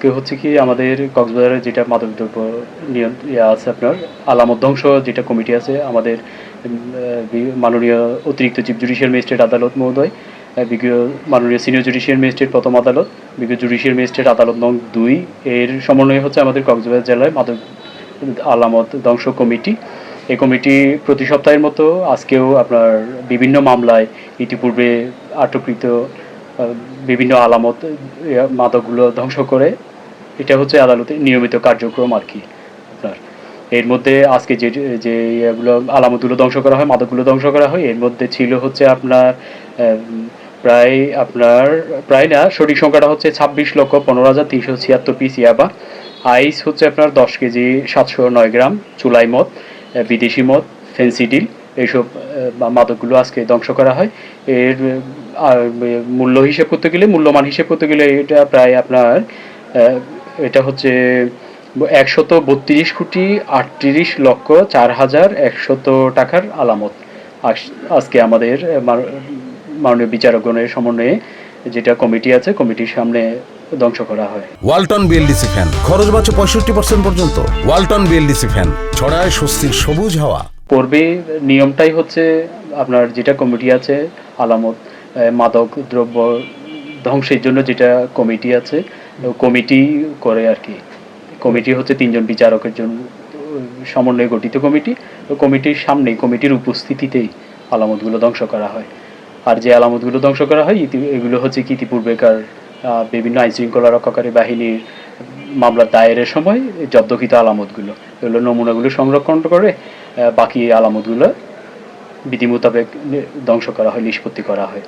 আজকে হচ্ছে কি আমাদের কক্সবাজারে যেটা মাদকদ্রব্য নিয়ন ইয়ে আছে আপনার, আলামত ধ্বংস যেটা কমিটি আছে, আমাদের মাননীয় অতিরিক্ত চিফ জুডিশিয়াল ম্যাজিস্ট্রেট আদালত মহোদয় বিজ্ঞ, মাননীয় সিনিয়র জুডিশিয়াল ম্যাজিস্ট্রেট প্রথম আদালত, বিজ্ঞ জুডিশিয়াল ম্যাজিস্ট্রেট আদালত নং দুই, এর সমন্বয়ে হচ্ছে আমাদের কক্সবাজার জেলায় মাদক আলামত ধ্বংস কমিটি। এই কমিটি প্রতি সপ্তাহের মতো আজকেও আপনার বিভিন্ন মামলায় ইতিপূর্বে আটককৃত বিভিন্ন আলামত মাদকগুলো ধ্বংস করে এটা হচ্ছে আদালতের নিয়মিত কার্যক্রম আর কি আপনার। এর মধ্যে আজকে যে যে ইয়েগুলো, আলামতগুলো ধ্বংস করা হয়, মাদকগুলো ধ্বংস করা হয়, এর মধ্যে ছিল হচ্ছে আপনার প্রায় আপনার, প্রায় না, সঠিক সংখ্যাটা হচ্ছে ছাব্বিশ লক্ষ পনেরো হাজার তিনশো ছিয়াত্তর পিস ইয়াবা। আইস হচ্ছে আপনার দশ কেজি, সাতশো নয় গ্রাম, চুলাই মদ বিদেশি মদ ফেন্সিডিল এইসব মাদকগুলো আজকে ধ্বংস করা হয়। এর মূল্য হিসেব করতে গেলে, মূল্যমান হিসেব করতে গেলে এটা প্রায় আপনার এটা হচ্ছে একশত বত্রিশ কোটি আটত্রিশ লক্ষ চার হাজার একশত টাকার আলামত। আজকে আমাদের মাননীয় বিচারকগণের সমন্বয়ে যেটা কমিটি আছে কমিটির সামনে ধ্বংস করা হয়। Walton BLDC fan. খরচ বাঁচে পঁয়ষট্টি পার্সেন্ট পর্যন্ত। Walton BLDC fan. ছড়ায় স্বস্তির সবুজ হাওয়া। পূর্বে নিয়মটাই হচ্ছে আপনার যেটা কমিটি আছে আলামত মাদক দ্রব্য ধ্বংসের জন্য যেটা কমিটি আছে কমিটি করে আর কি। কমিটি হচ্ছে তিনজন বিচারকের জন্য সমন্বয়ে গঠিত কমিটি। তো কমিটির সামনেই, কমিটির উপস্থিতিতেই আলামতগুলো ধ্বংস করা হয়। আর যে আলামতগুলো ধ্বংস করা হয় এগুলো হচ্ছে কি ইতিপূর্বেকার বিভিন্ন আইন শৃঙ্খলা রক্ষাকারী বাহিনীর মামলা দায়েরের সময় জব্দকৃত আলামতগুলো। এগুলো নমুনাগুলো সংরক্ষণ করে বাকি আলামতগুলো বিধি মোতাবেক ধ্বংস করা হয়, নিষ্পত্তি করা হয়।